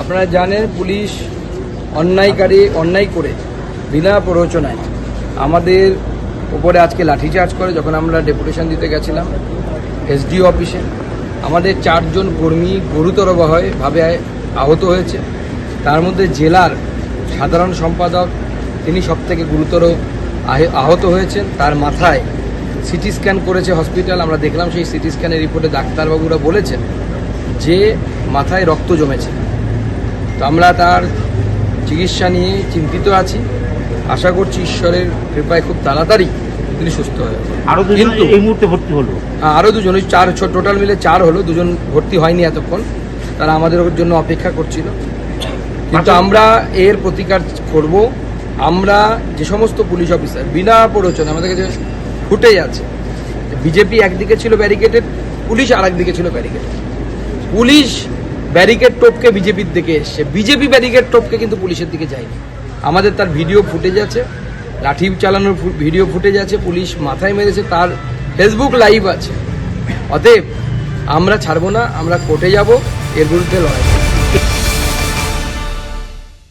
আপনারা জানেন পুলিশ অন্যায়কারী অন্যায় করে বিনা প্ররোচনায় আমাদের উপরে আজকে লাঠিচার্জ করে, যখন আমরা ডেপুটেশন দিতে গেছিলাম এসডিও অফিসে। আমাদের চারজন কর্মী গুরুতরভাবে ভাবে আহত হয়েছে। তার মধ্যে জেলার সাধারণ সম্পাদক, তিনি সবথেকে গুরুতর আহত হয়েছেন। তার মাথায় সিটি স্ক্যান করেছে হসপিটাল। আমরা দেখলাম সেই সিটি স্ক্যানের রিপোর্টে ডাক্তারবাবুরা বলেছেন যে মাথায় রক্ত জমেছে। তো আমরা তার চিকিৎসা নিয়ে চিন্তিত আছি। আশা করছি ঈশ্বরের কৃপায় খুব তাড়াতাড়ি তিনি সুস্থ হয়ে যাবেন। আরও দুজন কিন্তু এই মুহূর্তে ভর্তি হলো? আরও দুজন ওই চার টোটাল মিলে চার হলো দুজন ভর্তি হয়নি এতক্ষণ। তারা আমাদের জন্য অপেক্ষা করছিল। কিন্তু আমরা এর প্রতিকার করব। আমরা যে সমস্ত পুলিশ অফিসার বিনা প্ররোচনা আমাদের কাছে ফুটেই আছে। বিজেপি একদিকে ছিল ব্যারিকেডেড পুলিশ আর একদিকে ছিল ব্যারিকেড পুলিশ ব্যারিকেড টোপকে বিজেপির দিকে এসছে। বিজেপি ব্যারিকেড টোপকে কিন্তু পুলিশের দিকে যায়নি। আমাদের তার ভিডিও ফুটেজ আছে, লাঠি চালানোর ভিডিও ফুটেজ আছে, পুলিশ মাথায় মেরেছে, তার ফেসবুক লাইভ আছে। অতএব আমরা ছাড়বো না, আমরা কোর্টে যাব, এর বিরুদ্ধে লড়াই।